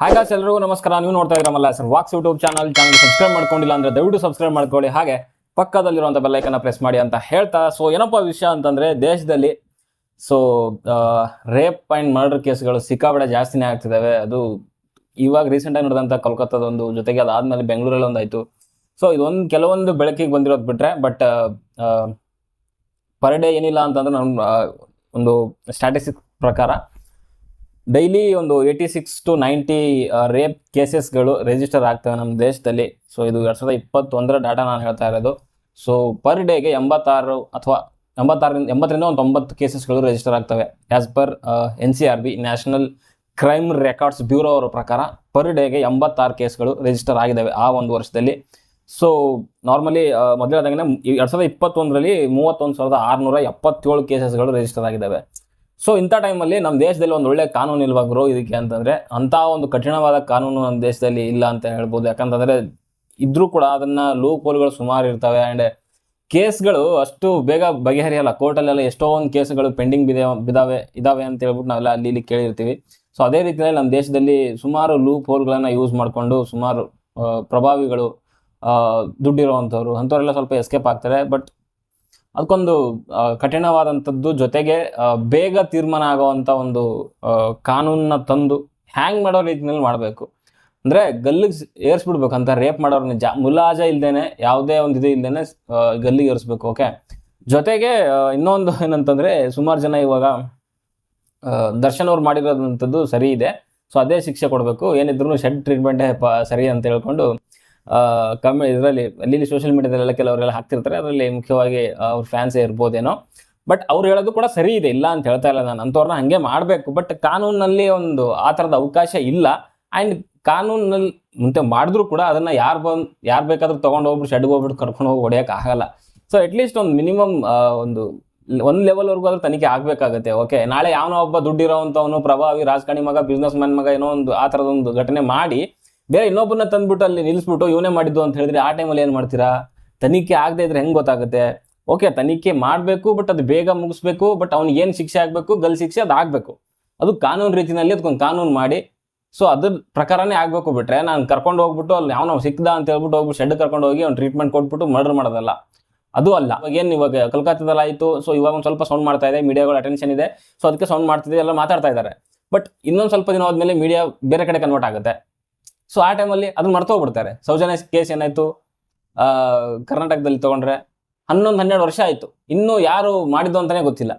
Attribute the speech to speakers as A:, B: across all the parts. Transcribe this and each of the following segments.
A: Guys ಎಲ್ಲರಿಗೂ ನಮಸ್ಕಾರ. ನೀವು ನೋಡ್ತಾ ಇದ್ರಲ್ಲ sir walks YouTube channel channel subscribe ಮಾಡ್ಕೊಂಡಿಲ್ಲ ಅಂದ್ರೆ ದಯವಿಟ್ಟು ಸಬ್ಸ್ಕ್ರೈಬ್ ಮಾಡ್ಕೊಳ್ಳಿ. ಹಾಗೆ ಪಕ್ಕದಲ್ಲಿರುವಂಥ ಬೆಲ್ಲೈಕನ್ನ ಪ್ರೆಸ್ ಮಾಡಿ ಅಂತ ಹೇಳ್ತಾ. ಸೊ ಏನಪ್ಪ ವಿಷಯ ಅಂತಂದ್ರೆ ದೇಶದಲ್ಲಿ ಸೊ ರೇಪ್ ಅಂಡ್ ಮರ್ಡರ್ ಕೇಸ್ಗಳು ಸಿಕ್ಕಾಪಟ್ಟೆ ಜಾಸ್ತಿನೇ ಆಗ್ತಿದ್ದಾವೆ. ಅದು ಇವಾಗ ರೀಸೆಂಟಾಗಿ ನಡೆದಂಥ ಕೋಲ್ಕತ್ತಾದ ಒಂದು ಜೊತೆಗೆ ಅದಾದ್ಮೇಲೆ ಬೆಂಗಳೂರಲ್ಲಿ ಒಂದಾಯಿತು. ಸೊ ಇದೊಂದು ಕೆಲವೊಂದು ಬೆಳಕಿಗೆ ಬಂದಿರೋದು ಬಿಟ್ರೆ ಬಟ್ ಪರ್ ಡೇ ಏನಿಲ್ಲ ಅಂತಂದ್ರೆ ನಮ್ಮ ಒಂದು ಸ್ಟ್ಯಾಟಿಸ್ಟಿಕ್ ಪ್ರಕಾರ ಡೈಲಿ ಒಂದು eighty six to ninety rape ಕೇಸಸ್ಗಳು register ಆಗ್ತವೆ ನಮ್ಮ ದೇಶದಲ್ಲಿ. ಸೊ ಇದು ಎರಡು ಸಾವಿರದ ಇಪ್ಪತ್ತೊಂದರ ಡಾಟಾ ನಾನು ಹೇಳ್ತಾ ಇರೋದು. ಸೊ ಪರ್ ಡೇಗೆ ಎಂಬತ್ತಾರು ಅಥವಾ ಎಂಬತ್ತಾರರಿಂದ, ಎಂಬತ್ತರಿಂದ ಒಂದು ತೊಂಬತ್ತು ಕೇಸಸ್ಗಳು ರಿಜಿಸ್ಟರ್ ಆಗ್ತವೆ. As per N C R B national crime records bureau ಅವರ ಪ್ರಕಾರ ಪರ್ ಡೇಗೆ ಎಂಬತ್ತಾರು ಕೇಸ್ಗಳು ರಿಜಿಸ್ಟರ್ ಆಗಿದ್ದಾವೆ ಆ ಒಂದು ವರ್ಷದಲ್ಲಿ. ಸೊ ನಾರ್ಮಲಿ ಮೊದಲಾದಂಗೆ ಎರಡು ಸಾವಿರದ ಇಪ್ಪತ್ತೊಂದರಲ್ಲಿ ಮೂವತ್ತೊಂದು ಸಾವಿರದ ಆರುನೂರ ಎಪ್ಪತ್ತೇಳು ಕೇಸಸ್ಗಳು ರಿಜಿಸ್ಟರ್ ಆಗಿದ್ದಾವೆ ಸೊ ಇಂಥ ಟೈಮಲ್ಲಿ ನಮ್ಮ ದೇಶದಲ್ಲಿ ಒಂದು ಒಳ್ಳೆ ಕಾನೂನು ಇಲ್ವಾ ಗುರು ಇದಕ್ಕೆ ಅಂತಂದರೆ, ಅಂಥ ಒಂದು ಕಠಿಣವಾದ ಕಾನೂನು ನಮ್ಮ ದೇಶದಲ್ಲಿ ಇಲ್ಲ ಅಂತ ಹೇಳ್ಬೋದು. ಯಾಕಂತಂದರೆ ಇದ್ರೂ ಕೂಡ ಅದನ್ನು ಲೂಪ್ ಹೋಲ್ಗಳು ಸುಮಾರು ಇರ್ತವೆ. ಆ್ಯಂಡ್ ಕೇಸ್ಗಳು ಅಷ್ಟು ಬೇಗ ಬಗೆಹರಿಯಲ್ಲ. ಕೋರ್ಟಲ್ಲೆಲ್ಲ ಎಷ್ಟೋ ಒಂದು ಕೇಸ್ಗಳು ಪೆಂಡಿಂಗ್ ಬಿದೆ, ಬಿದಾವೆ, ಇದಾವೆ ಅಂತ ಹೇಳ್ಬಿಟ್ಟು ನಾವೆಲ್ಲ ಅಲ್ಲಿ ಇಲ್ಲಿ ಕೇಳಿರ್ತೀವಿ. ಸೊ ಅದೇ ರೀತಿಯಲ್ಲಿ ನಮ್ಮ ದೇಶದಲ್ಲಿ ಸುಮಾರು ಲೂಪ್ ಹೋಲ್ಗಳನ್ನು ಯೂಸ್ ಮಾಡಿಕೊಂಡು ಸುಮಾರು ಪ್ರಭಾವಿಗಳು ದುಡ್ಡಿರುವಂಥವ್ರು, ಅಂಥವರೆಲ್ಲ ಸ್ವಲ್ಪ ಎಸ್ಕೇಪ್ ಆಗ್ತಾರೆ. ಬಟ್ ಅದಕ್ಕೊಂದು ಕಠಿಣವಾದಂಥದ್ದು ಜೊತೆಗೆ ಬೇಗ ತೀರ್ಮಾನ ಆಗೋವಂಥ ಒಂದು ಕಾನೂನನ್ನ ತಂದು ಹ್ಯಾಂಗ್ ಮಾಡೋ ರೀತಿನಲ್ಲಿ ಮಾಡಬೇಕು. ಅಂದರೆ ಗಲ್ಲಿಗೆ ಏರ್ಸ್ಬಿಡ್ಬೇಕು. ಅಂತ ರೇಪ್ ಮಾಡೋರ್ ಜಾ, ಮುಲಾಜ ಇಲ್ದೇನೆ, ಯಾವುದೇ ಒಂದು ಇದು ಇಲ್ದೇನೆ ಗಲ್ಲಿಗೆ ಏರಿಸ್ಬೇಕು ಓಕೆ ಜೊತೆಗೆ ಇನ್ನೊಂದು ಏನಂತಂದರೆ, ಸುಮಾರು ಜನ ಇವಾಗ ದರ್ಶನ್ ಅವ್ರು ಮಾಡಿರೋದಂಥದ್ದು ಸರಿ ಇದೆ. ಸೊ, ಅದೇ ಶಿಕ್ಷೆ ಕೊಡಬೇಕು. ಏನಿದ್ರು ಶೆಡ್ ಟ್ರೀಟ್ಮೆಂಟೇ ಸರಿ ಅಂತ ಹೇಳ್ಕೊಂಡು ಕಮ್ಮಿ ಇದರಲ್ಲಿ ಅಲ್ಲಿ ಸೋಷಿಯಲ್ ಮೀಡಿಯಾದಲ್ಲೆಲ್ಲ ಕೆಲವರೆಲ್ಲ ಹಾಕ್ತಿರ್ತಾರೆ, ಅದರಲ್ಲಿ ಮುಖ್ಯವಾಗಿ ಅವ್ರ ಫ್ಯಾನ್ಸೇ ಇರ್ಬೋದೇನೋ. ಬಟ್ ಅವ್ರು ಹೇಳೋದು ಕೂಡ ಸರಿ ಇದೆ, ಇಲ್ಲ ಅಂತ ಹೇಳ್ತಾ ಇಲ್ಲ ನಾನು. ಅಂಥವ್ರನ್ನ ಹಾಗೆ ಮಾಡಬೇಕು. ಬಟ್ ಕಾನೂನಲ್ಲಿ ಒಂದು ಆ ಥರದ ಅವಕಾಶ ಇಲ್ಲ. ಆ್ಯಂಡ್ ಕಾನೂನಲ್ಲಿ ಮುಂತೆ ಮಾಡಿದ್ರು ಕೂಡ ಅದನ್ನು ಯಾರು ಬಂದು, ಯಾರು ಬೇಕಾದ್ರೂ ತೊಗೊಂಡು ಹೋಗ್ಬಿಟ್ಟು ಶೆಡ್ಗೆ ಹೋಗ್ಬಿಟ್ಟು ಕರ್ಕೊಂಡು ಹೋಗಿ ಹೊಡೆಯೋಕೆ ಆಗಲ್ಲ. ಸೊ ಅಟ್ಲೀಸ್ಟ್ ಒಂದು ಮಿನಿಮಮ್ ಒಂದು ಒಂದು ಲೆವೆಲ್ವರೆಗೂ ಆದ್ರೂ ತನಿಖೆ ಆಗಬೇಕಾಗುತ್ತೆ. ಓಕೆ ನಾಳೆ ಯಾವನೋ ಒಬ್ಬ ದುಡ್ಡಿರೋವಂಥವನು ಪ್ರಭಾವಿ, ರಾಜಕಾರಣಿ ಮಗ ಬಿಸ್ನೆಸ್ ಮ್ಯಾನ್ ಮಗ, ಏನೋ ಒಂದು ಆ ಥರದೊಂದು ಘಟನೆ ಮಾಡಿ ಬೇರೆ ಇನ್ನೊಬ್ಬನ ತಂದ್ಬಿಟ್ಟು ಅಲ್ಲಿ ನಿಲ್ಲಿಸ್ಬಿಟ್ಟು ಇವನೇ ಮಾಡಿದ್ದು ಅಂತ ಹೇಳಿದ್ರೆ ಆ ಟೈಮಲ್ಲಿ ಏನು ಮಾಡ್ತೀರಾ? ತನಿಖೆ ಆಗದೆ ಇದ್ರೆ ಹೆಂಗೆ ಗೊತ್ತಾಗುತ್ತೆ? ಓಕೆ, ತನಿಖೆ ಮಾಡಬೇಕು ಬಟ್ ಅದು ಬೇಗ ಮುಗಿಸ್ಬೇಕು ಬಟ್ ಅವ್ನಿಗೆ ಏನು ಶಿಕ್ಷೆ ಆಗಬೇಕು ಗಲ್ ಶಿಕ್ಷೆ ಅದು ಆಗಬೇಕು. ಅದು ಕಾನೂನು ರೀತಿಯಲ್ಲಿ ಅದಕ್ಕೊಂದು ಕಾನೂನು ಮಾಡಿ. ಸೊ ಅದ್ರ ಪ್ರಕಾರನೇ ಆಗಬೇಕು ಬಿಟ್ರೆ ನಾನು ಕರ್ಕೊಂಡು ಹೋಗ್ಬಿಟ್ಟು ಅಲ್ಲಿ ಯಾವ ನಾವು ಸಿಕ್ಕಿದ ಅಂತ ಹೇಳ್ಬಿಟ್ಟು ಹೋಗ್ಬಿಟ್ಟು ಶೆಡ್ ಕರ್ಕೊಂಡು ಹೋಗಿ ಅವ್ನು ಟ್ರೀಟ್ಮೆಂಟ್ ಕೊಟ್ಬಿಟ್ಟು ಮರ್ಡರ್ ಮಾಡೋದಲ್ಲ. ಅದು ಅಲ್ಲ. ಇವಾಗ ಏನು ಇವಾಗ ಕಲ್ಕತ್ತಾದಲ್ಲಿ ಆಯಿತು. ಸೊ ಇವಾಗ ಒಂದು ಸ್ವಲ್ಪ ಸೌಂಡ್ ಮಾಡ್ತಾ ಇದೆ ಮೀಡಿಯಾಗಳು ಅಟೆನ್ಷನ್ ಇದೆ. ಸೊ ಅದಕ್ಕೆ ಸೌಂಡ್ ಮಾಡ್ತಿದೆ, ಎಲ್ಲ ಮಾತಾಡ್ತಾ ಇದ್ದಾರೆ. ಬಟ್ ಇನ್ನೊಂದು ಸ್ವಲ್ಪ ದಿನ ಆದಮೇಲೆ ಮೀಡಿಯಾ ಬೇರೆ ಕಡೆ ಕನ್ವರ್ಟ್ ಆಗುತ್ತೆ. ಸೊ ಆ ಟೈಮಲ್ಲಿ ಅದನ್ನ ಮರ್ತೋಗ್ಬಿಡ್ತಾರೆ ಸೌಜನ್ಯ ಕೇಸ್ ಏನಾಯ್ತು? ಕರ್ನಾಟಕದಲ್ಲಿ ತಗೊಂಡ್ರೆ ಹನ್ನೊಂದು, ಹನ್ನೆರಡು ವರ್ಷ ಆಯಿತು. ಇನ್ನೂ ಯಾರು ಮಾಡಿದ್ದು ಅಂತಲೇ ಗೊತ್ತಿಲ್ಲ.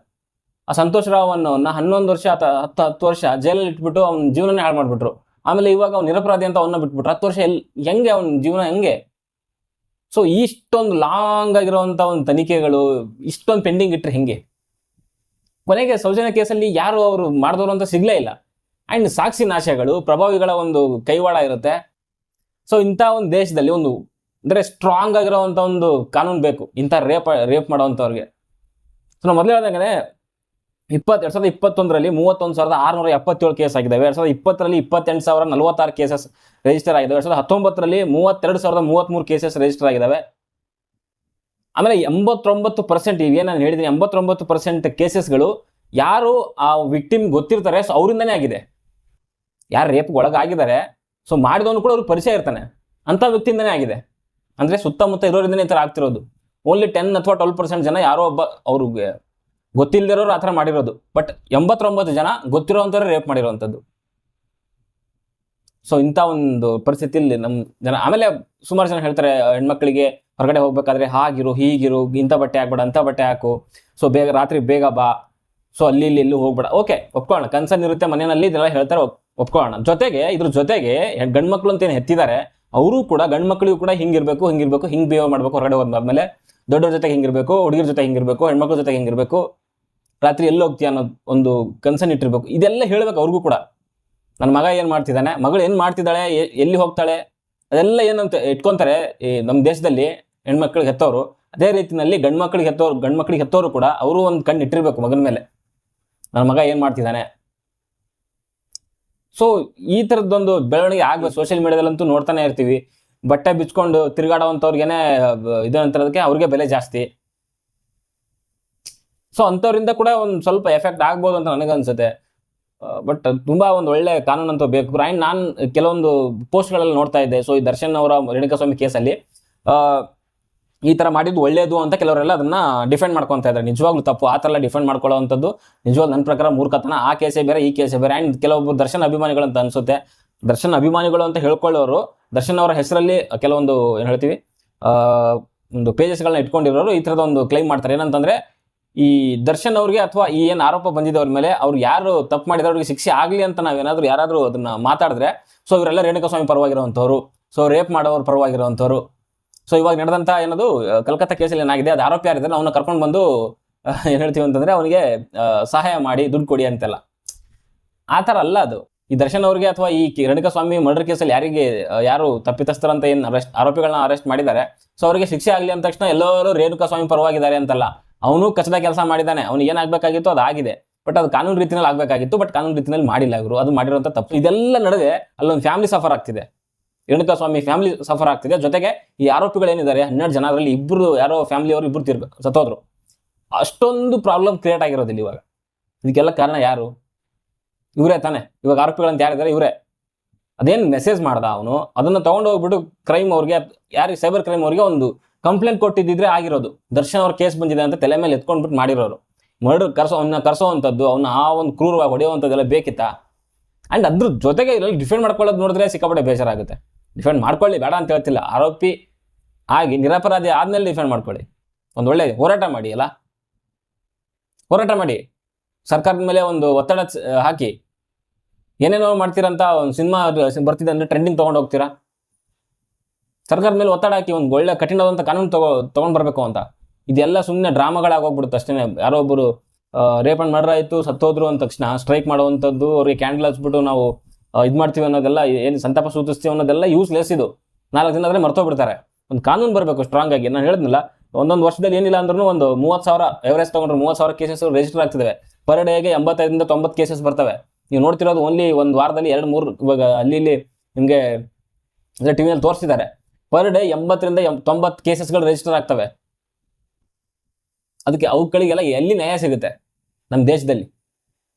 A: ಆ ಸಂತೋಷ್ ರಾವ್ ಅನ್ನೋನ್ನ ಹನ್ನೊಂದು ವರ್ಷ ಅಥವಾ ಹತ್ತು ಹತ್ತು ವರ್ಷ ಜೈಲಲ್ಲಿ ಇಟ್ಬಿಟ್ಟು ಅವ್ನ ಜೀವನನೇ ಹಾಳು ಮಾಡಿಬಿಟ್ರು. ಆಮೇಲೆ ಇವಾಗ ಅವ್ನು ನಿರಪರಾಧಿ ಅಂತ ಅವನ್ನ ಬಿಟ್ಬಿಟ್ರು. ಹತ್ತು ವರ್ಷ ಎಲ್ಲಿ ಹೆಂಗೆ ಅವ್ನ ಜೀವನ ಹೆಂಗೆ? ಸೊ ಇಷ್ಟೊಂದು ಲಾಂಗ್ ಆಗಿರುವಂಥ ಒಂದು ತನಿಖೆಗಳು, ಇಷ್ಟೊಂದು ಪೆಂಡಿಂಗ್ ಇಟ್ಟರೆ ಹೆಂಗೆ? ಕೊನೆಗೆ ಸೌಜನ್ಯ ಕೇಸಲ್ಲಿ ಯಾರು ಅವರು ಮಾಡಿದವರು ಅಂತ ಸಿಗ್ಲೇ ಇಲ್ಲ. ಆ್ಯಂಡ್ ಸಾಕ್ಷಿ ನಾಶಗಳು ಪ್ರಭಾವಿಗಳ ಒಂದು ಕೈವಾಡ ಇರುತ್ತೆ. ಸೊ ಇಂಥ ಒಂದು ದೇಶದಲ್ಲಿ ಒಂದು, ಅಂದರೆ ಸ್ಟ್ರಾಂಗ್ ಆಗಿರೋವಂಥ ಒಂದು ಕಾನೂನು ಬೇಕು. ಇಂಥ ರೇಪ್ ರೇಪ್ ಮಾಡೋವಂಥವ್ರಿಗೆ. ಸೊ ನಾವು ಮೊದಲು ಹೇಳ್ದಂಗೆ ಇಪ್ಪತ್ತು, ಎರಡು ಸಾವಿರದ ಇಪ್ಪತ್ತೊಂದರಲ್ಲಿ ಮೂವತ್ತೊಂದು ಸಾವಿರದ ಆರುನೂರ ಎಪ್ಪತ್ತೇಳು ಕೇಸ್ ಆಗಿದ್ದಾವೆ. ಎರಡು ಸಾವಿರದ ಇಪ್ಪತ್ತರಲ್ಲಿ ಇಪ್ಪತ್ತೆಂಟು ಸಾವಿರ ನಲವತ್ತಾರು ಕೇಸಸ್ ರಿಜಿಸ್ಟರ್ ಆಗಿದೆ ಎರಡು ಸಾವಿರದ ಹತ್ತೊಂಬತ್ತರಲ್ಲಿ ಮೂವತ್ತೆರಡು ಸಾವಿರದ ಮೂವತ್ತ್ಮೂರು ಕೇಸಸ್ ರಿಜಿಸ್ಟರ್ ಆಗಿದ್ದಾವೆ. ಆಮೇಲೆ ಎಂಬತ್ತೊಂಬತ್ತು ಪರ್ಸೆಂಟ್ ಇವೇನು ನಾನು ಹೇಳಿದ್ದೀನಿ. ಎಂಬತ್ತೊಂಬತ್ತು ಪರ್ಸೆಂಟ್ ಕೇಸಸ್ಗಳು ಯಾರು ಆ ವಿಕ್ಟಿಮ್ ಗೊತ್ತಿರ್ತಾರೆ ಸೊ ಅವರಿಂದನೇ ಆಗಿದೆ. ಯಾರು ರೇಪ್ಗೆ ಒಳಗಾಗಿದ್ದಾರೆ ಸೊ ಮಾಡಿದವನು ಕೂಡ ಅವ್ರಿಗೆ ಪರಿಚಯ ಇರ್ತಾನೆ. ಅಂಥ ವ್ಯಕ್ತಿಯಿಂದನೇ ಆಗಿದೆ. ಅಂದರೆ ಸುತ್ತಮುತ್ತ ಇರೋರಿಂದನೇ ಈ ಥರ ಆಗ್ತಿರೋದು. ಓನ್ಲಿ ಟೆನ್ ಅಥವಾ ಟ್ವೆಲ್ ಪರ್ಸೆಂಟ್ ಜನ ಯಾರೋ ಒಬ್ಬ ಅವ್ರಿಗೆ ಗೊತ್ತಿಲ್ಲದಿರೋರು ಆ ಥರ ಮಾಡಿರೋದು. ಬಟ್ ಎಂಬತ್ತೊಂಬತ್ತು ಜನ ಗೊತ್ತಿರೋವಂಥವ್ರು ರೇಪ್ ಮಾಡಿರೋವಂಥದ್ದು. ಸೊ ಇಂಥ ಒಂದು ಪರಿಸ್ಥಿತಿಯಲ್ಲಿ ನಮ್ಮ ಜನ, ಆಮೇಲೆ ಸುಮಾರು ಜನ ಹೇಳ್ತಾರೆ, ಹೆಣ್ಮಕ್ಳಿಗೆ ಹೊರಗಡೆ ಹೋಗ್ಬೇಕಾದ್ರೆ ಹಾಗಿರು, ಹೀಗಿರು, ಇಂಥ ಬಟ್ಟೆ ಹಾಕ್ಬೇಡ, ಅಂಥ ಬಟ್ಟೆ ಹಾಕು. ಸೊ ಬೇಗ ರಾತ್ರಿ ಬೇಗ ಬಾ. ಸೊ ಅಲ್ಲಿ, ಇಲ್ಲಿ ಇಲ್ಲಿ ಹೋಗ್ಬೇಡ. ಓಕೆ ಒಪ್ಕೊಳ್ಳೋಣ. ಕನ್ಸರ್ನ್ ಇರುತ್ತೆ, ಮನೆಯಲ್ಲಿ ಇದೆಲ್ಲ ಹೇಳ್ತಾರೆ, ಒಪ್- ಒಪ್ಕೊಳ್ಳೋಣ. ಜೊತೆಗೆ, ಇದ್ರ ಜೊತೆಗೆ ಗಂಡ್ಮಕ್ಳು ಅಂತ ಏನು ಹೆತ್ತಿದ್ದಾರೆ, ಅವರು ಕೂಡ ಗಂಡ್ಮಕ್ಳಿಗೂ ಕೂಡ ಹಿಂಗಿರ್ಬೇಕು ಹಿಂಗಿರ್ಬೇಕು, ಹಿಂಗೆ ಬಿಹೇವ್ ಮಾಡಬೇಕು, ಹೊರಗಡೆ ಹೋದ್ಮೇಲೆ. ದೊಡ್ಡವ್ರ ಜೊತೆ ಹಿಂಗಿರ್ಬೇಕು, ಹುಡುಗಿರ ಜೊತೆ ಹಿಂಗಿರ್ಬೇಕು, ಹೆಣ್ಮಕ್ಳ ಜೊತೆ ಹಿಂಗಿರ್ಬೇಕು. ರಾತ್ರಿ ಎಲ್ಲಿ ಹೋಗ್ತೀಯ ಅನ್ನೋ ಒಂದು ಕನ್ಸರ್ನ್ ಇಟ್ಟಿರ್ಬೇಕು. ಇದೆಲ್ಲ ಹೇಳ್ಬೇಕು ಅವ್ರಿಗೂ ಕೂಡ. ನನ್ನ ಮಗ ಏನು ಮಾಡ್ತಿದ್ದಾನೆ? ಮಗಳು ಏನು ಮಾಡ್ತಿದ್ದಾಳೆ? ಎಲ್ಲಿ ಹೋಗ್ತಾಳೆ? ಅದೆಲ್ಲ ಏನಂತ ಇಟ್ಕೊಂತಾರೆ, ಈ ನಮ್ಮ ದೇಶದಲ್ಲಿ ಹೆಣ್ಮಕ್ಳಿಗೆ ಹೆತ್ತವರು. ಅದೇ ರೀತಿಯಲ್ಲಿ ಗಂಡು ಮಕ್ಳಿಗೆ ಹೆತ್ತವ್ರು ಗಂಡು ಮಕ್ಳಿಗೆ ಹೆತ್ತವರು ಕೂಡ, ಅವರು ಒಂದು ಕಣ್ಣು ಇಟ್ಟಿರ್ಬೇಕು ಮಗನ ಮೇಲೆ. ನನ್ನ ಮಗ ಏನು ಮಾಡ್ತಿದ್ದಾನೆ? ಸೊ ಈ ಥರದ್ದೊಂದು ಬೆಳವಣಿಗೆ ಆಗ್ಬೇಕು. ಸೋಷಿಯಲ್ ಮೀಡಿಯಾದಲ್ಲಂತೂ ನೋಡ್ತಾನೆ ಇರ್ತೀವಿ. ಬಟ್ಟೆ ಬಿಚ್ಕೊಂಡು ತಿರುಗಾಡೋವಂಥವ್ರಿಗೇನೆ ಇದು ಅಂತಿರೋದಕ್ಕೆ ಅವ್ರಿಗೆ ಬೆಲೆ ಜಾಸ್ತಿ. ಸೊ ಅಂಥವ್ರಿಂದ ಕೂಡ ಒಂದು ಸ್ವಲ್ಪ ಎಫೆಕ್ಟ್ ಆಗ್ಬೋದು ಅಂತ ನನಗನ್ಸುತ್ತೆ ಬಟ್ ತುಂಬಾ ಒಂದು ಒಳ್ಳೆ ಕಾನೂನು ಅಂತ ಬೇಕು. ಆ್ಯಂಡ್ ನಾನು ಕೆಲವೊಂದು ಪೋಸ್ಟ್ಗಳಲ್ಲಿ ನೋಡ್ತಾ ಇದ್ದೆ. ಸೊ ಈ ದರ್ಶನ್ ಅವರ ರೇಣುಕಾಸ್ವಾಮಿ ಕೇಸಲ್ಲಿ ಈ ತರ ಮಾಡಿದ್ದು ಒಳ್ಳೇದು ಅಂತ ಕೆಲವರೆಲ್ಲ ಅದನ್ನ ಡಿಫೆಂಡ್ ಮಾಡ್ಕೊಂತ ಇದ್ದಾರೆ. ನಿಜವಾಗ್ಲೂ ತಪ್ಪು. ಆ ಥರ ಎಲ್ಲ ಡಿಫೆಂಡ್ ಮಾಡ್ಕೊಳ್ಳೋವಂಥದ್ದು ನಿಜವಾಗ್ಲೂ ನನ್ನ ಪ್ರಕಾರ ಮೂರ್ಖತನ. ಆ ಕೇಸೇ ಬೇರೆ, ಈ ಕೇಸೇ ಬೇರೆ. ಆ್ಯಂಡ್ ಕೆಲವೊಬ್ಬರು ದರ್ಶನ್ ಅಂತ ಅನ್ಸುತ್ತೆ. ದರ್ಶನ್ ಅಭಿಮಾನಿಗಳು ಅಂತ ಹೇಳ್ಕೊಳ್ಳೋರು, ದರ್ಶನ್ ಅವರ ಹೆಸರಲ್ಲಿ ಕೆಲವೊಂದು ಏನು ಹೇಳ್ತೀವಿ? ಒಂದು ಪೇಜಸ್ಗಳನ್ನ ಇಟ್ಕೊಂಡಿರೋರು ಈ ಥರದ ಒಂದು ಕ್ಲೈಮ್ ಮಾಡ್ತಾರೆ. ಏನಂತಂದ್ರೆ ಈ ದರ್ಶನ್ ಅವ್ರಿಗೆ ಅಥವಾ ಈ ಏನು ಆರೋಪ ಬಂದಿದೆ ಅವ್ರ ಮೇಲೆ, ಅವ್ರು ಯಾರು ತಪ್ಪು ಮಾಡಿದ್ರೆ ಅವ್ರಿಗೆ ಶಿಕ್ಷೆ ಆಗಲಿ ಅಂತ ನಾವೇನಾದರೂ ಯಾರಾದರೂ ಅದನ್ನ ಮಾತಾಡಿದ್ರೆ, ಸೊ ಇವರೆಲ್ಲ ರೇಣುಕಾಸ್ವಾಮಿ ಪರವಾಗಿರುವಂಥವ್ರು. ಸೊ ರೇಪ್ ಮಾಡೋರು ಪರವಾಗಿರುವಂಥವ್ರು. ಸೊ ಇವಾಗ ನಡೆದಂತ ಏನದು ಕಲ್ಕತ್ತಾ ಕೇಸಲ್ಲಿ ಏನಾಗಿದೆ, ಅದು ಆರೋಪಿ ಯಾರಿದ್ದಾರೆ ಅವನ್ನ ಕರ್ಕೊಂಡು ಬಂದು ಏನು ಹೇಳ್ತೀವಿ ಅಂತಂದ್ರೆ ಅವನಿಗೆ ಸಹಾಯ ಮಾಡಿ, ದುಡ್ಡು ಕೊಡಿ ಅಂತೆಲ್ಲ. ಆತರ ಅಲ್ಲ ಅದು. ಈ ದರ್ಶನ್ ಅವ್ರಿಗೆ ಅಥವಾ ಈ ರೇಣುಕಾಸ್ವಾಮಿ ಮರ್ಡರ್ ಕೇಸಲ್ಲಿ ಯಾರಿಗೆ ಯಾರು ತಪ್ಪಿತಸ್ಥರಂತ ಏನು ಅರೆಸ್ಟ್ ಆರೋಪಿಗಳನ್ನ ಅರೆಸ್ಟ್ ಮಾಡಿದ್ದಾರೆ ಸೊ ಅವರಿಗೆ ಶಿಕ್ಷೆ ಆಗಲಿ ಅಂದ ತಕ್ಷಣ ಎಲ್ಲರೂ ರೇಣುಕಾಸ್ವಾಮಿ ಪರವಾಗಿದ್ದಾರೆ ಅಂತಲ್ಲ. ಅವನು ಕಚ್ಚದ ಕೆಲಸ ಮಾಡಿದ್ದಾನೆ ಅವ್ನಿಗೆ ಏನಾಗಬೇಕಾಗಿತ್ತು ಅದು ಆಗಿದೆ. ಬಟ್ ಅದು ಕಾನೂನು ರೀತಿಯಲ್ಲಿ ಆಗಬೇಕಾಗಿತ್ತು ಬಟ್ ಕಾನೂನು ರೀತಿಯಲ್ಲಿ ಮಾಡಿಲ್ಲ ಅವರು ಅದು ಮಾಡಿರುವಂಥ ತಪ್ಪು. ಇದೆಲ್ಲ ನಡುವೆ ಅಲ್ಲೊಂದು ಫ್ಯಾಮಿಲಿ ಸಫರ್ ಆಗ್ತಿದೆ. ರೇಣುಕಾಸ್ವಾಮಿ ಫ್ಯಾಮಿಲಿ ಸಫರ್ ಆಗ್ತಿದೆ. ಜೊತೆಗೆ ಈ ಆರೋಪಿಗಳು ಏನಿದ್ದಾರೆ ಹನ್ನೆರಡು ಜನ ಅದರಲ್ಲಿ ಇಬ್ಬರು ಯಾರೋ ಫ್ಯಾಮಿಲಿಯವರು ಇಬ್ಬರು ತಿರ್ಗ ಸತ್ತೋದ್ರು. ಅಷ್ಟೊಂದು ಪ್ರಾಬ್ಲಮ್ ಕ್ರಿಯೇಟ್ ಆಗಿರೋದಿಲ್ಲ ಇವಾಗ. ಇದಕ್ಕೆಲ್ಲ ಕಾರಣ ಯಾರು? ಇವರೇ ತಾನೆ. ಇವಾಗ ಆರೋಪಿಗಳಂತ ಯಾರಿದ್ದಾರೆ? ಇವರೇ. ಅದೇನು ಮೆಸೇಜ್ ಮಾಡ್ದ ಅವನು? ಅದನ್ನು ತೊಗೊಂಡು ಹೋಗ್ಬಿಟ್ಟು ಕ್ರೈಮ್ ಅವ್ರಿಗೆ, ಯಾರಿಗೆ ಸೈಬರ್ ಕ್ರೈಮ್ ಅವ್ರಿಗೆ ಒಂದು ಕಂಪ್ಲೇಂಟ್ ಕೊಟ್ಟಿದ್ದಿದ್ರೆ ಆಗಿರೋದು. ದರ್ಶನ್ ಅವ್ರ ಕೇಸ್ ಬಂದಿದೆ ಅಂತ ತಲೆ ಮೇಲೆ ಎತ್ಕೊಂಡ್ಬಿಟ್ಟು ಮಾಡಿರೋರು. ಮರ್ಡರ್ ಕರ್ಸೋ ಅವನ್ನ ಕರ್ಸೋವಂಥದ್ದು ಅವನ್ನ ಆ ಒಂದು ಕ್ರೂರವಾಗಿ ಹೊಡೆಯುವಂಥದ್ದೆಲ್ಲ ಬೇಕಿತ್ತಾ? ಆ್ಯಂಡ್ ಅದ್ರ ಜೊತೆಗೆ ಇದರಲ್ಲಿ ಡಿಫೆಂಡ್ ಮಾಡ್ಕೊಳ್ಳೋದು ನೋಡಿದ್ರೆ ಸಿಕ್ಕಾಪಟ್ಟೆ ಬೇಜಾರಾಗುತ್ತೆ. ಡಿಫೆಂಡ್ ಮಾಡ್ಕೊಳ್ಳಿ, ಬೇಡ ಅಂತ ಹೇಳ್ತಿಲ್ಲ. ಆರೋಪಿ ಆಗಿ ನಿರಪರಾಧಿ ಆದ್ಮೇಲೆ ಡಿಫೆಂಡ್ ಮಾಡ್ಕೊಳ್ಳಿ. ಒಂದು ಒಳ್ಳೆ ಹೋರಾಟ ಮಾಡಿ, ಅಲ್ಲ? ಹೋರಾಟ ಮಾಡಿ. ಸರ್ಕಾರದ ಮೇಲೆ ಒಂದು ಒತ್ತಡ ಹಾಕಿ. ಏನೇನೋ ಮಾಡ್ತೀರಂತ ಒಂದು ಸಿನಿಮಾ ಬರ್ತಿದೆ ಅಂದರೆ ಟ್ರೆಂಡಿಂಗ್ ತೊಗೊಂಡು ಹೋಗ್ತೀರಾ? ಸರ್ಕಾರದ ಮೇಲೆ ಒತ್ತಡ ಹಾಕಿ ಒಂದು ಒಳ್ಳೆ ಕಠಿಣವಾದಂಥ ಕಾನೂನು ತಗೋ, ತೊಗೊಂಡು ಬರಬೇಕು ಅಂತ. ಇದೆಲ್ಲ ಸುಮ್ಮನೆ ಡ್ರಾಮಾಗಳಾಗೋಗ್ಬಿಡುತ್ತೆ ಅಷ್ಟೇ ಯಾರೋ ಒಬ್ಬರು ರೇಪ್ ಅಂಡ್ ಮರ್ಡರ್ ಆಯಿತು, ಸತ್ತೋದ್ರು ಅಂದ ತಕ್ಷಣ ಸ್ಟ್ರೈಕ್ ಮಾಡುವಂಥದ್ದು, ಅವ್ರಿಗೆ ಕ್ಯಾಂಡಲ್ ಹಚ್ಬಿಟ್ಟು ನಾವು ಇದು ಮಾಡ್ತೀವಿ ಅನ್ನೋದೆಲ್ಲ ಏನು ಸಂತಾಪ ಸೂಚಿಸ್ತೀವಿ ಅನ್ನೋದೆಲ್ಲ ಯೂಸ್ಲೆಸ್ ಇದು. ನಾಲ್ಕು ದಿನ ಆದರೆ ಮರ್ತೋಗ್ಬಿಡ್ತಾರೆ. ಒಂದು ಕಾನೂನು ಬರಬೇಕು ಸ್ಟ್ರಾಂಗ್ ಆಗಿ. ನಾನು ಹೇಳಿದ್ನಲ್ಲ, ಒಂದೊಂದು ವರ್ಷದಲ್ಲಿ ಏನಿಲ್ಲ ಅಂದ್ರೂ ಒಂದು ಮೂವತ್ತು ಸಾವಿರ ಎವರೇಜ್ ತೊಗೊಂಡ್ರೆ ಮೂವತ್ತು ಸಾವಿರ ಕೇಸಸ್ ರಿಜಿಸ್ಟರ್ ಆಗ್ತಿದ್ದಾವೆ ಪರ್ ಡೇಗೆ ಎಂಬತ್ತೈದರಿಂದ ತೊಂಬತ್ತು ಕೇಸಸ್ ಬರ್ತವೆ. ನೀವು ನೋಡ್ತಿರೋದು ಓನ್ಲಿ ಒಂದು ವಾರದಲ್ಲಿ ಎರಡು ಮೂರು, ಇವಾಗ ಅಲ್ಲಿ ಇಲ್ಲಿ ನಿಮಗೆ ಟಿ ವಿಯಲ್ಲಿ ತೋರಿಸ್ತಿದ್ದಾರೆ ಪರ್ ಡೇ ಎಂಬತ್ತರಿಂದ ಎಂ, ತೊಂಬತ್ತು ಕೇಸಸ್ಗಳು ರಿಜಿಸ್ಟರ್ ಆಗ್ತವೆ. ಅದಕ್ಕೆ ಅವುಗಳಿಗೆಲ್ಲ ಎಲ್ಲಿ ನ್ಯಾಯ ಸಿಗುತ್ತೆ? ನಮ್ಮ ದೇಶದಲ್ಲಿ.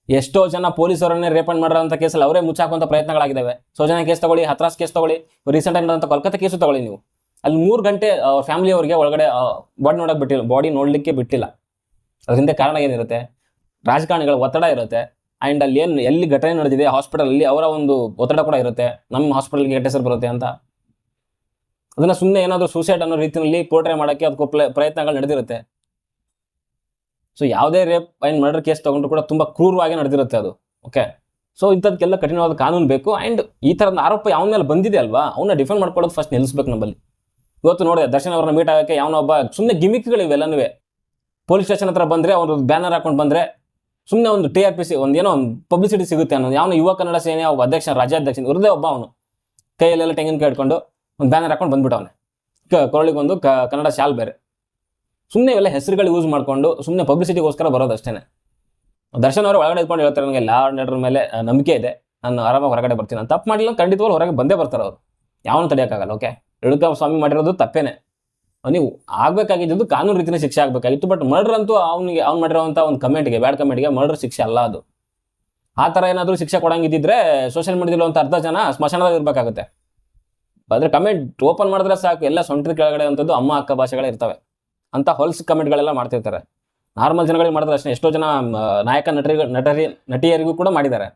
A: ಎಷ್ಟೋ ಜನ ಪೊಲೀಸರನ್ನೇ ರೇಪಂಡ್ ಮಾಡಿರೋಂಥ ಕೇಸಲ್ಲಿ ಅವರೇ ಮುಚ್ಚಾಕುವಂಥ ಪ್ರಯತ್ನಗಳಾಗಿದ್ದಾವೆ. ಸೋಜನ ಕೇಸ್ ತಗೊಳ್ಳಿ, ಹತ್ರಾಸ್ ಕೇಸ್ ತಗೊಳ್ಳಿ, ರೀಸೆಂಟ್ ಆಗಿ ನಡೆದಂಥ ಕೋಲ್ಕತ್ತಾ ಕೇಸು ತಗೊಳ್ಳಿ ನೀವು. ಅಲ್ಲಿ ಮೂರು ಗಂಟೆ ಫ್ಯಾಮಿಲಿ ಅವರಿಗೆ ಒಳಗಡೆ ಬಾಡಿ ನೋಡಕ್ಕೆ ಬಿಟ್ಟಿಲ್ಲ ಬಾಡಿ ನೋಡಲಿಕ್ಕೆ ಬಿಟ್ಟಿಲ್ಲ. ಅದರಿಂದ ಕಾರಣ ಏನಿರುತ್ತೆ? ರಾಜಕಾರಣಿಗಳ ಒತ್ತಡ ಇರುತ್ತೆ. ಆ್ಯಂಡ್ ಅಲ್ಲಿ ಏನು, ಎಲ್ಲಿ ಘಟನೆ ನಡೆದಿದೆ ಹಾಸ್ಪಿಟಲಲ್ಲಿ ಅವರ ಒಂದು ಒತ್ತಡ ಕೂಡ ಇರುತ್ತೆ. ನಮ್ಮ ಹಾಸ್ಪಿಟಲ್ಗೆ ಕೆಟ್ಟ ಹೆಸರು ಬರುತ್ತೆ ಅಂತ. ಅದನ್ನು ಸುಮ್ಮನೆ ಏನಾದರೂ ಸೂಸೈಡ್ ಅನ್ನೋ ರೀತಿಯಲ್ಲಿ ಪೋರ್ಟ್ರೇ ಮಾಡೋಕ್ಕೆ ಅದಕ್ಕೂ ಪ್ರಯತ್ನಗಳು ನಡೆದಿರುತ್ತೆ. ಸೊ ಯಾವುದೇ ರೇಪ್ ಆ್ಯಂಡ್ ಮರ್ಡರ್ ಕೇಸ್ ತೊಗೊಂಡ್ರು ಕೂಡ ತುಂಬ ಕ್ರೂರವಾಗಿ ನಡೆದಿರುತ್ತೆ ಅದು. ಓಕೆ ಸೊ ಇಂಥದಕ್ಕೆಲ್ಲ ಕಠಿಣವಾದ ಕಾನೂನು ಬೇಕು ಆ್ಯಂಡ್ ಈ ಥರದ ಆರೋಪ ಯಾವ ಮೇಲೆ ಬಂದಿದೆ ಅಲ್ವಾ? ಅವನ್ನ ಡಿಫೆಂಡ್ ಮಾಡ್ಕೊಳ್ಳೋದು ಫಸ್ಟ್ ನಿಲ್ಲಿಸ್ಬೇಕು ನಮ್ಮಲ್ಲಿ. ಇವತ್ತು ನೋಡಿದೆ ದರ್ಶನ್ ಅವ್ರನ್ನ ಮೀಟ್ ಆಗೋಕ್ಕೆ ಯಾವನೋ ಒಬ್ಬ ಸುಮ್ಮನೆ ಗಿಮಿಕ್ಗಳು ಇವೆಲ್ಲನೂ ಪೊಲೀಸ್ ಸ್ಟೇಷನ್ ಹತ್ರ ಬಂದರೆ ಅವ್ರು ಬ್ಯಾನರ್ ಹಾಕೊಂಡು ಬಂದರೆ ಸುಮ್ಮನೆ ಒಂದು ಟಿ ಆರ್ ಪಿ ಸಿ ಒಂದು ಏನೋ ಒಂದು ಪಬ್ಲಿಸಿಟಿ ಸಿಗುತ್ತೆ ಅನ್ನೋದು. ಯಾವನೋ ಯುವ ಕನ್ನಡ ಸೇನೆ ಒಬ್ಬ ಅಧ್ಯಕ್ಷ ರಾಜ್ಯಾಧ್ಯಕ್ಷ ಇವ್ರದೇ ಒಬ್ಬ ಅವನು. ಕೈಯಲ್ಲೆಲ್ಲ ತೆಂಗಿನಕಾಯಿ ಹಿಡ್ಕೊಂಡು ಒಂದು ಬ್ಯಾನರ್ ಹಾಕೊಂಡು ಬಂದ್ಬಿಟ್ಟವನೆ. ಕೊರಳಿಗೆ ಕ, ಕನ್ನಡ ಶಾಲ್ ಬೇರೆ. ಸುಮ್ಮನೆ ಇವೆಲ್ಲ ಹೆಸರುಗಳು ಯೂಸ್ ಮಾಡಿಕೊಂಡು ಸುಮ್ಮನೆ ಪಬ್ಲಿಸಿಟಿಗೋಸ್ಕರ ಬರೋದು ಅಷ್ಟೇ ದರ್ಶನ್ ಅವರು ಒಳಗಡೆ ಇದ್ಕೊಂಡು ಹೇಳ್ತಾರೆ, ನನಗೆ ಲಾ ನೆಡರ್ ಮೇಲೆ ನಂಬಿಕೆ ಇದೆ. ನಾನು ಆರಾಮಾಗಿ ಹೊರಗಡೆ ಬರ್ತೀನಿ. ನಾನು ತಪ್ಪು ಮಾಡಿಲ್ಲ ಖಂಡಿತವಾಗಿ ಹೊರಗೆ ಬಂದೇ ಬರ್ತಾರೆ ಅವರು. ಯಾವನು ತಡೆಯೋಕ್ಕಾಗಲ್ಲ ಓಕೆ ರೇಣುಕಾ ಸ್ವಾಮಿ ಮಾಡಿರೋದು ತಪ್ಪೇನೆ. ನೀವು ಆಗಬೇಕಾಗಿದ್ದು ಕಾನೂನು ರೀತಿಯ ಶಿಕ್ಷೆ ಆಗಬೇಕಾಗಿತ್ತು ಬಟ್ ಮರ್ಡರ್ ಅಂತೂ ಅವನಿಗೆ, ಅವ್ನು ಮಾಡಿರೋವಂಥ ಒಂದು ಕಮೆಂಟ್ಗೆ ಬ್ಯಾಡ್ ಕಮೆಂಟ್ಗೆ ಮರ್ಡರ್ ಶಿಕ್ಷೆ ಅಲ್ಲ ಅದು. ಆ ಥರ ಏನಾದರೂ ಶಿಕ್ಷೆ ಕೊಡಂಗಿದ್ದಿದ್ರೆ ಸೋಷಿಯಲ್ ಮೀಡಿಯಾದಲ್ಲಿ ಒಂದು ಅರ್ಧ ಜನ ಸ್ಮಶಾನದಲ್ಲಿ ಇರಬೇಕಾಗುತ್ತೆ. ಆದರೆ ಕಮೆಂಟ್ ಓಪನ್ ಮಾಡಿದ್ರೆ ಸಾಕು, ಎಲ್ಲ ಸೊಂಟದ ಕೆಳಗಡೆ ಅಂಥದ್ದು ಅಮ್ಮ, ಅಕ್ಕ ಭಾಷೆಗಳೇ ಇರ್ತವೆ. ಅಂತ ಹೊಲ್ಸ್ ಕಮೆಂಟ್ಗಳೆಲ್ಲ ಮಾಡ್ತಿರ್ತಾರೆ. ನಾರ್ಮಲ್ ಜನಗಳಿಗೆ ಮಾಡಿದ್ರೆ ಅಷ್ಟೇ. ಎಷ್ಟೋ ಜನ ನಾಯಕ ನಟರಿ ನಟರಿ, ನಟಿಯರಿಗೂ ಕೂಡ ಮಾಡಿದ್ದಾರೆ.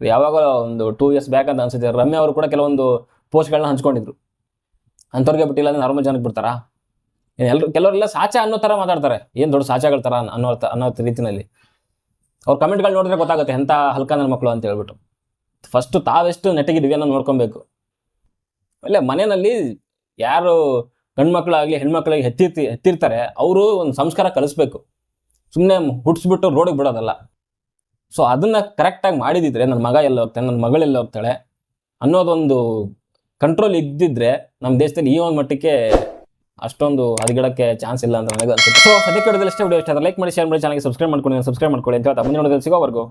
A: ಯಾವಾಗ ಒಂದು ಟೂ ಇಯರ್ಸ್ ಬ್ಯಾಕ್ ಅಂತ ಅನ್ಸುತ್ತೆ. ರಮ್ಯ ಅವರು ಕೂಡ ಕೆಲವೊಂದು ಪೋಸ್ಟ್ಗಳನ್ನ ಹಂಚ್ಕೊಂಡಿದ್ರು. ಅಂಥವ್ರಿಗೆ ಬಿಟ್ಟಿಲ್ಲ ಅಂದರೆ ನಾರ್ಮಲ್ ಜನಕ್ಕೆ ಬಿಡ್ತಾರಾ? ಎಲ್ಲರೂ ಕೆಲವರೆಲ್ಲ ಸಾಚ ಅನ್ನೋ ಥರ ಮಾತಾಡ್ತಾರೆ. ಏನು ದೊಡ್ಡ ಸಾಚಗಳ ಥರ ಅನ್ನೋ ಅನ್ನೋ ರೀತಿನಲ್ಲಿ ಅವ್ರ ಕಮೆಂಟ್ಗಳು ನೋಡಿದ್ರೆ ಗೊತ್ತಾಗುತ್ತೆ ಎಂಥ ಹಲ್ಕ ನನ್ನ ಮಕ್ಕಳು ಅಂತ ಹೇಳ್ಬಿಟ್ಟು. ಫಸ್ಟು ತಾವೆಷ್ಟು ನೆಟ್ಟಿಗಿದ್ವಿ ಅನ್ನೋ ನೋಡ್ಕೊಬೇಕು. ಅಲ್ಲೇ ಮನೆಯಲ್ಲಿ ಯಾರು ಗಂಡ್ಮಕ್ಳಾಗಲಿ ಹೆಣ್ಮಕ್ಳಾಗಿ ಹೆತ್ತಿರ್ತಿ, ಹೆತ್ತಿರ್ತಾರೆ, ಅವರು ಒಂದು ಸಂಸ್ಕಾರ ಕಲಿಸ್ಬೇಕು. ಸುಮ್ಮನೆ ಹುಟ್ಟಿಸ್ಬಿಟ್ಟು ರೋಡಿಗೆ ಬಿಡೋದಲ್ಲ. ಸೊ ಅದನ್ನು ಕರೆಕ್ಟಾಗಿ ಮಾಡಿದಿದ್ರೆ ನನ್ನ ಮಗ ಎಲ್ಲ ಹೋಗ್ತಾನೆ ನನ್ನ ಮಗಳೆಲ್ಲ ಹೋಗ್ತಾಳೆ ಅನ್ನೋದೊಂದು ಕಂಟ್ರೋಲ್ ಇದ್ದಿದ್ರೆ ನಮ್ಮ ದೇಶದಲ್ಲಿ ಈ ಒಂದು ಮಟ್ಟಕ್ಕೆ ಅಷ್ಟೊಂದು ಹದಗಿಡಕ್ಕೆ ಚಾನ್ಸ್ ಇಲ್ಲ ಅಂತ ನನಗೆ ಅನ್ಸುತ್ತೆ ಸೊ ಸದ್ಯಕ್ಕೆ ಅಷ್ಟೇ ವಿಡಿಯೋ ಇಷ್ಟ ಲೈಕ್ ಮಾಡಿ ಶೇರ್ ಮಾಡಿ ಚಾನಲ್ಗೆ ಸಬ್ಸ್ಕ್ರೈಬ್ ಮಾಡ್ಕೊಳ್ಳಿ ಸಬ್ಸ್ಕ್ರೈಬ್ ಮಾಡ್ಕೊಳ್ಳಿ ಅಂತ ಹೇಳ್ತಾ ಮುಂದಿನ ನೋಡೋದಲ್ಲಿ ಸಿಗೋವರೆಗೂ.